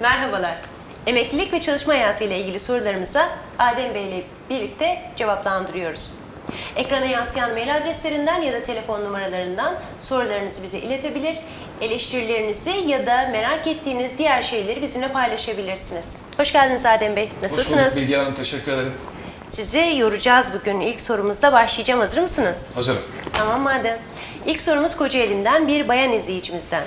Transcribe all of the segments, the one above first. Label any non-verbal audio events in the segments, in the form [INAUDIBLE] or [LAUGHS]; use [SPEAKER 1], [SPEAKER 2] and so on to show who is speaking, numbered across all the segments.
[SPEAKER 1] Merhabalar. Emeklilik ve çalışma hayatı ile ilgili sorularımıza Adem Bey ile birlikte cevaplandırıyoruz. Ekrana yansıyan mail adreslerinden ya da telefon numaralarından sorularınızı bize iletebilir, eleştirilerinizi ya da merak ettiğiniz diğer şeyleri bizimle paylaşabilirsiniz. Hoş geldiniz Adem Bey.
[SPEAKER 2] Hoş
[SPEAKER 1] Nasılsınız?
[SPEAKER 2] bulduk Bilge Hanım, teşekkür ederim.
[SPEAKER 1] Sizi yoracağız bugün. İlk sorumuzla başlayacağım. Hazır mısınız?
[SPEAKER 2] Hazırım.
[SPEAKER 1] Tamam madem. İlk sorumuz Kocaeli'nden bir bayan izleyicimizden.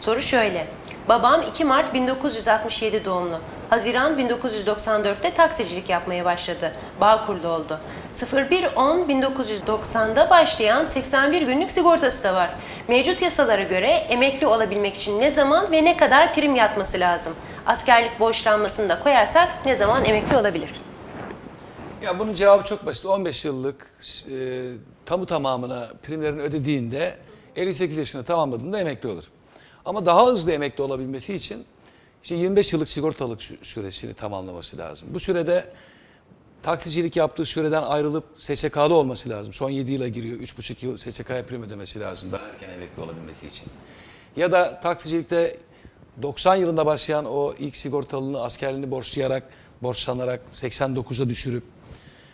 [SPEAKER 1] Soru şöyle. Babam 2 Mart 1967 doğumlu. Haziran 1994'te taksicilik yapmaya başladı. Bağkurlu oldu. 01.10.1990'da başlayan 81 günlük sigortası da var. Mevcut yasalara göre emekli olabilmek için ne zaman ve ne kadar prim yatması lazım? Askerlik borçlanmasını da koyarsak ne zaman emekli olabilir?
[SPEAKER 2] Ya bunun cevabı çok basit. 15 yıllık e, tamı tamamına primlerini ödediğinde 58 yaşını tamamladığında emekli olur. Ama daha hızlı emekli olabilmesi için işte 25 yıllık sigortalık sü- süresini tamamlaması lazım. Bu sürede taksicilik yaptığı süreden ayrılıp SSK'lı olması lazım. Son 7 yıla giriyor. 3,5 yıl SSK'ya prim ödemesi lazım daha erken emekli olabilmesi için. Ya da taksicilikte 90 yılında başlayan o ilk sigortalını askerliğini borçlayarak, borçlanarak 89'a düşürüp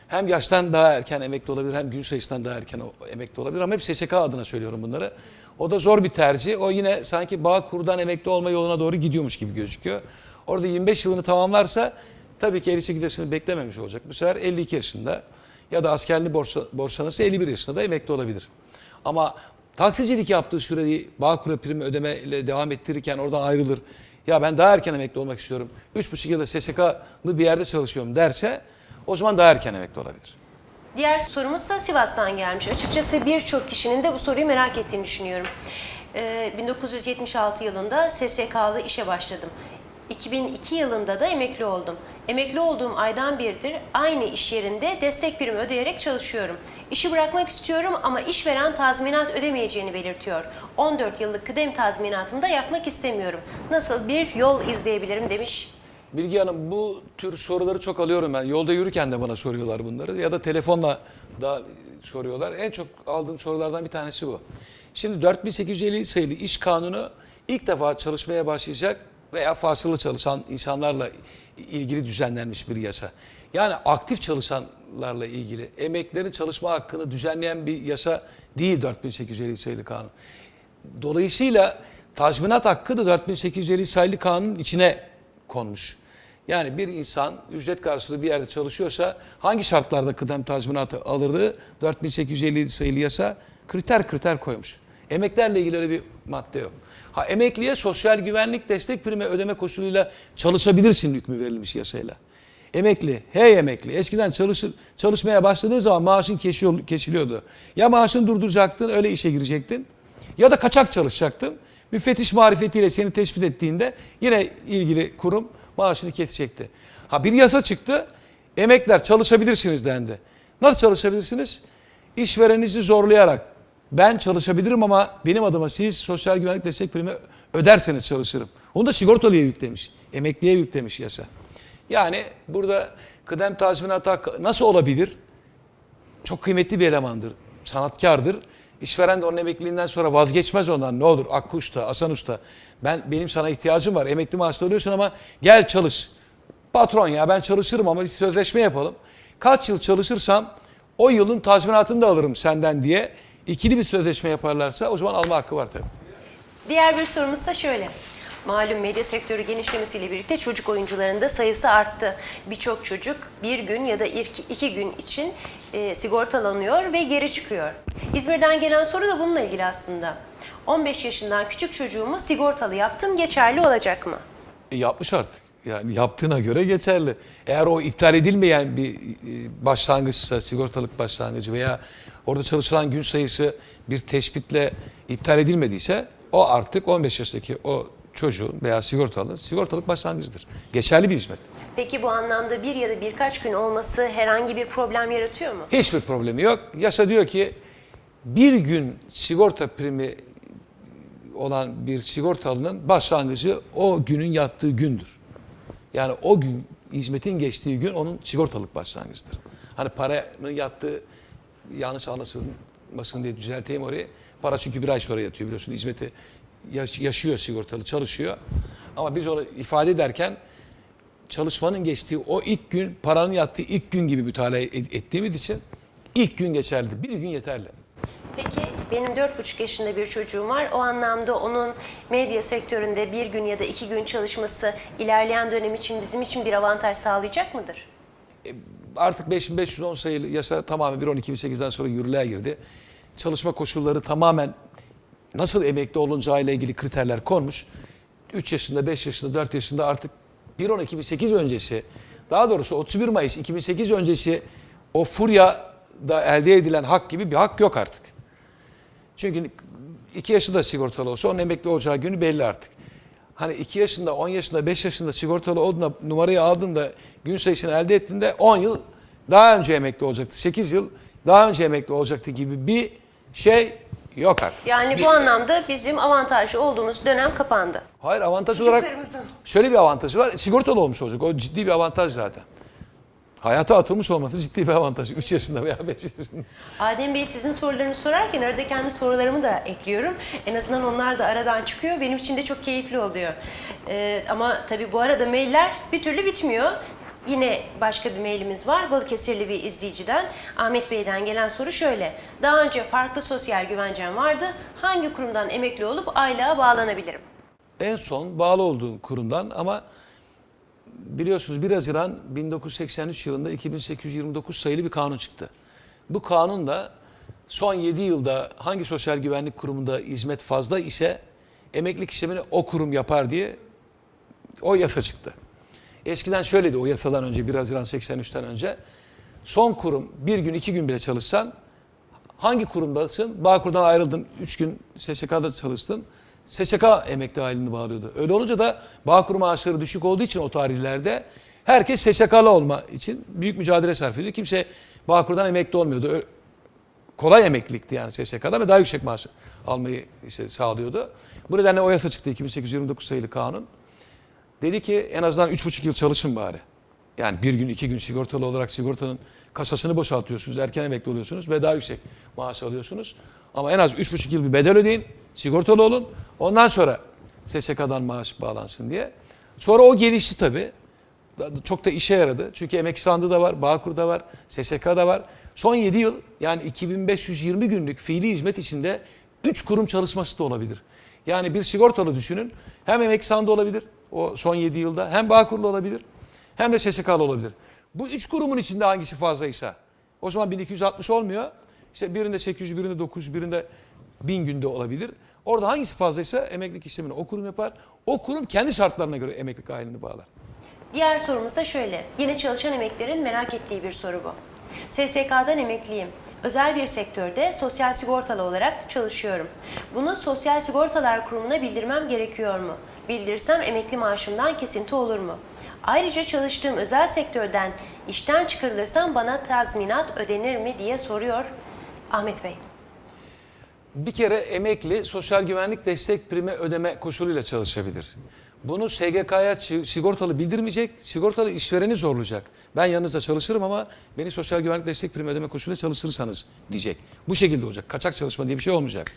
[SPEAKER 2] hem yaştan daha erken emekli olabilir hem gün sayısından daha erken emekli olabilir ama hep SSK adına söylüyorum bunları. O da zor bir tercih. O yine sanki Bağkur'dan emekli olma yoluna doğru gidiyormuş gibi gözüküyor. Orada 25 yılını tamamlarsa tabii ki 58 yaşını beklememiş olacak. Bu sefer 52 yaşında ya da askerliğini borçla- borçlanırsa 51 yaşında da emekli olabilir. Ama taksicilik yaptığı süreyi Bağkur'a prim ödemeyle devam ettirirken oradan ayrılır. Ya ben daha erken emekli olmak istiyorum. 3,5 yılda SSK'lı bir yerde çalışıyorum derse o zaman daha erken emekli olabilir.
[SPEAKER 1] Diğer sorumuz ise Sivas'tan gelmiş. Açıkçası birçok kişinin de bu soruyu merak ettiğini düşünüyorum. Ee, 1976 yılında SSK'lı işe başladım. 2002 yılında da emekli oldum. Emekli olduğum aydan beridir aynı iş yerinde destek primi ödeyerek çalışıyorum. İşi bırakmak istiyorum ama işveren tazminat ödemeyeceğini belirtiyor. 14 yıllık kıdem tazminatımı da yakmak istemiyorum. Nasıl bir yol izleyebilirim demiş.
[SPEAKER 2] Bilgi Hanım bu tür soruları çok alıyorum ben. Yolda yürürken de bana soruyorlar bunları ya da telefonla da soruyorlar. En çok aldığım sorulardan bir tanesi bu. Şimdi 4850 sayılı iş kanunu ilk defa çalışmaya başlayacak veya fasılı çalışan insanlarla ilgili düzenlenmiş bir yasa. Yani aktif çalışanlarla ilgili emeklilerin çalışma hakkını düzenleyen bir yasa değil 4850 sayılı kanun. Dolayısıyla tazminat hakkı da 4850 sayılı kanunun içine konmuş. Yani bir insan ücret karşılığı bir yerde çalışıyorsa hangi şartlarda kıdem tazminatı alırı 4850 sayılı yasa kriter kriter koymuş. Emeklerle ilgili öyle bir madde yok. Ha emekliye sosyal güvenlik destek primi ödeme koşuluyla çalışabilirsin hükmü verilmiş yasayla. Emekli, hey emekli. Eskiden çalışır, çalışmaya başladığı zaman maaşın kesiliyordu. Ya maaşını durduracaktın, öyle işe girecektin. Ya da kaçak çalışacaktın. Müfettiş marifetiyle seni tespit ettiğinde yine ilgili kurum maaşını kesecekti. Ha bir yasa çıktı. Emekler çalışabilirsiniz dendi. Nasıl çalışabilirsiniz? İşvereninizi zorlayarak. Ben çalışabilirim ama benim adıma siz sosyal güvenlik destek primi öderseniz çalışırım. Onu da sigortalıya yüklemiş. Emekliye yüklemiş yasa. Yani burada kıdem tazminatı nasıl olabilir? Çok kıymetli bir elemandır. Sanatkardır. İşveren de onun emekliliğinden sonra vazgeçmez ondan. Ne olur Hakkı Usta, Hasan Usta. Ben, benim sana ihtiyacım var. Emekli maaşlı alıyorsun ama gel çalış. Patron ya ben çalışırım ama bir sözleşme yapalım. Kaç yıl çalışırsam o yılın tazminatını da alırım senden diye ikili bir sözleşme yaparlarsa o zaman alma hakkı var tabii.
[SPEAKER 1] Diğer bir sorumuz da şöyle. Malum medya sektörü genişlemesiyle birlikte çocuk oyuncuların da sayısı arttı. Birçok çocuk bir gün ya da iki, gün için e, sigortalanıyor ve geri çıkıyor. İzmir'den gelen soru da bununla ilgili aslında. 15 yaşından küçük çocuğumu sigortalı yaptım geçerli olacak mı?
[SPEAKER 2] E, yapmış artık. Yani yaptığına göre geçerli. Eğer o iptal edilmeyen bir e, başlangıçsa, sigortalık başlangıcı veya orada çalışılan gün sayısı bir tespitle iptal edilmediyse o artık 15 yaşındaki o çocuğun veya sigortalı sigortalık başlangıcıdır. Geçerli bir hizmet.
[SPEAKER 1] Peki bu anlamda bir ya da birkaç gün olması herhangi bir problem yaratıyor mu?
[SPEAKER 2] Hiçbir problemi yok. Yasa diyor ki bir gün sigorta primi olan bir sigortalının başlangıcı o günün yattığı gündür. Yani o gün hizmetin geçtiği gün onun sigortalık başlangıcıdır. Hani paranın yattığı yanlış anlaşılmasın diye düzelteyim orayı. Para çünkü bir ay sonra yatıyor biliyorsun. Hizmeti yaş- yaşıyor sigortalı, çalışıyor. Ama biz onu ifade ederken çalışmanın geçtiği o ilk gün, paranın yattığı ilk gün gibi mütalaa et- ettiğimiz için ilk gün geçerli. Bir gün yeterli.
[SPEAKER 1] Peki benim dört buçuk yaşında bir çocuğum var. O anlamda onun medya sektöründe bir gün ya da iki gün çalışması ilerleyen dönem için bizim için bir avantaj sağlayacak mıdır?
[SPEAKER 2] Artık 5510 sayılı yasa tamamen 1.12.2008'den sonra yürürlüğe girdi. Çalışma koşulları tamamen nasıl emekli olunacağıyla ilgili kriterler konmuş. 3 yaşında, 5 yaşında, 4 yaşında artık 1.12.2008 öncesi, daha doğrusu 31 Mayıs 2008 öncesi o furyada elde edilen hak gibi bir hak yok artık. Çünkü 2 yaşında sigortalı olsa onun emekli olacağı günü belli artık. Hani 2 yaşında, 10 yaşında, 5 yaşında sigortalı olduğunda numarayı aldığında gün sayısını elde ettiğinde 10 yıl daha önce emekli olacaktı. 8 yıl daha önce emekli olacaktı gibi bir şey yok artık.
[SPEAKER 1] Yani
[SPEAKER 2] Bir-
[SPEAKER 1] bu anlamda bizim avantajlı olduğumuz dönem kapandı.
[SPEAKER 2] Hayır avantaj olarak şöyle bir avantajı var. Sigortalı olmuş olacak. O ciddi bir avantaj zaten. Hayata atılmış olması [LAUGHS] ciddi bir avantaj. 3 yaşında veya 5 yaşında.
[SPEAKER 1] Adem Bey sizin sorularınızı sorarken arada kendi sorularımı da ekliyorum. En azından onlar da aradan çıkıyor. Benim için de çok keyifli oluyor. Ee, ama tabii bu arada mailler bir türlü bitmiyor. Yine başka bir mailimiz var. Balıkesirli bir izleyiciden. Ahmet Bey'den gelen soru şöyle. Daha önce farklı sosyal güvencem vardı. Hangi kurumdan emekli olup aylığa bağlanabilirim?
[SPEAKER 2] En son bağlı olduğum kurumdan ama biliyorsunuz 1 Haziran 1983 yılında 2829 sayılı bir kanun çıktı. Bu kanunla son 7 yılda hangi sosyal güvenlik kurumunda hizmet fazla ise emeklilik işlemini o kurum yapar diye o yasa çıktı. Eskiden şöyleydi o yasadan önce 1 Haziran 83'ten önce son kurum bir gün iki gün bile çalışsan hangi kurumdasın? Bağkur'dan ayrıldın 3 gün SSK'da çalıştın. SSK emekli halini bağlıyordu. Öyle olunca da Bağkur maaşları düşük olduğu için o tarihlerde herkes SSK'lı olma için büyük mücadele sarf ediyordu. Kimse Bağkur'dan emekli olmuyordu. Ö- kolay emeklilikti yani SSK'da ve daha yüksek maaş almayı işte sağlıyordu. Bu nedenle o yasa çıktı 2829 sayılı kanun. Dedi ki en azından üç buçuk yıl çalışın bari. Yani bir gün iki gün sigortalı olarak sigortanın kasasını boşaltıyorsunuz. Erken emekli oluyorsunuz ve daha yüksek maaş alıyorsunuz. Ama en az üç buçuk yıl bir bedel ödeyin. Sigortalı olun. Ondan sonra SSK'dan maaş bağlansın diye. Sonra o gelişti tabii. Da- Çok da işe yaradı. Çünkü emek sandığı da var, Bağkur'da var, SSK'da var. Son 7 yıl yani 2520 günlük fiili hizmet içinde 3 kurum çalışması da olabilir. Yani bir sigortalı düşünün. Hem emek sandığı olabilir o son 7 yılda hem Bağkur'lu olabilir hem de SSK'lı olabilir. Bu 3 kurumun içinde hangisi fazlaysa o zaman 1260 olmuyor. İşte birinde 800, birinde 900, birinde 1000 günde olabilir. Orada hangisi fazlaysa emeklilik işlemini o kurum yapar. O kurum kendi şartlarına göre emeklilik aylığını bağlar.
[SPEAKER 1] Diğer sorumuz da şöyle. Yine çalışan emeklerin merak ettiği bir soru bu. SSK'dan emekliyim. Özel bir sektörde sosyal sigortalı olarak çalışıyorum. Bunu Sosyal Sigortalar Kurumu'na bildirmem gerekiyor mu? Bildirsem emekli maaşımdan kesinti olur mu? Ayrıca çalıştığım özel sektörden işten çıkarılırsam bana tazminat ödenir mi diye soruyor Ahmet Bey.
[SPEAKER 2] Bir kere emekli sosyal güvenlik destek primi ödeme koşuluyla çalışabilir. Bunu SGK'ya sigortalı bildirmeyecek, sigortalı işvereni zorlayacak. Ben yanınızda çalışırım ama beni sosyal güvenlik destek primi ödeme koşuluyla çalıştırırsanız diyecek. Bu şekilde olacak. Kaçak çalışma diye bir şey olmayacak.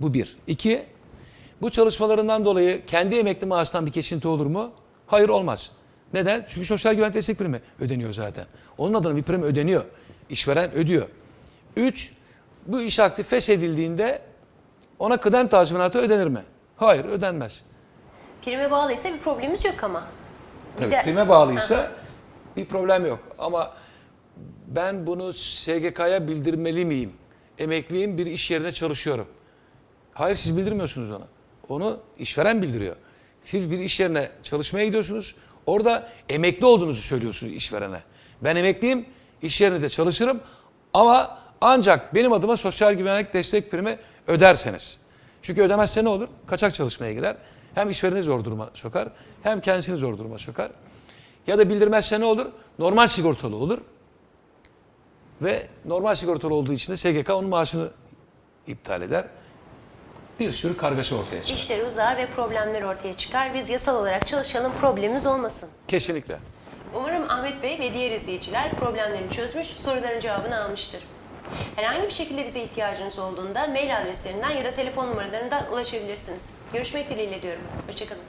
[SPEAKER 2] Bu bir. İki, bu çalışmalarından dolayı kendi emekli maaştan bir kesinti olur mu? Hayır olmaz. Neden? Çünkü sosyal güvenlik destek primi ödeniyor zaten. Onun adına bir prim ödeniyor. İşveren ödüyor. Üç, bu iş aktif feshedildiğinde ona kıdem tazminatı ödenir mi? Hayır ödenmez.
[SPEAKER 1] Prime bağlıysa bir problemimiz yok ama.
[SPEAKER 2] Tabii
[SPEAKER 1] de-
[SPEAKER 2] prime bağlıysa bir problem yok. Ama ben bunu SGK'ya bildirmeli miyim? Emekliyim bir iş yerine çalışıyorum. Hayır siz bildirmiyorsunuz ona. Onu işveren bildiriyor. Siz bir iş yerine çalışmaya gidiyorsunuz. Orada emekli olduğunuzu söylüyorsunuz işverene. Ben emekliyim, iş yerinde çalışırım ama ancak benim adıma sosyal güvenlik destek primi öderseniz. Çünkü ödemezse ne olur? Kaçak çalışmaya girer. Hem işvereni zor duruma sokar, hem kendisini zor duruma sokar. Ya da bildirmezse ne olur? Normal sigortalı olur. Ve normal sigortalı olduğu için de SGK onun maaşını iptal eder. Bir sürü kargaşa ortaya çıkar.
[SPEAKER 1] İşleri uzar ve problemler ortaya çıkar. Biz yasal olarak çalışalım, problemimiz olmasın.
[SPEAKER 2] Kesinlikle.
[SPEAKER 1] Umarım Ahmet Bey ve diğer izleyiciler problemlerini çözmüş, soruların cevabını almıştır. Herhangi bir şekilde bize ihtiyacınız olduğunda mail adreslerinden ya da telefon numaralarından ulaşabilirsiniz. Görüşmek dileğiyle diyorum. Hoşçakalın.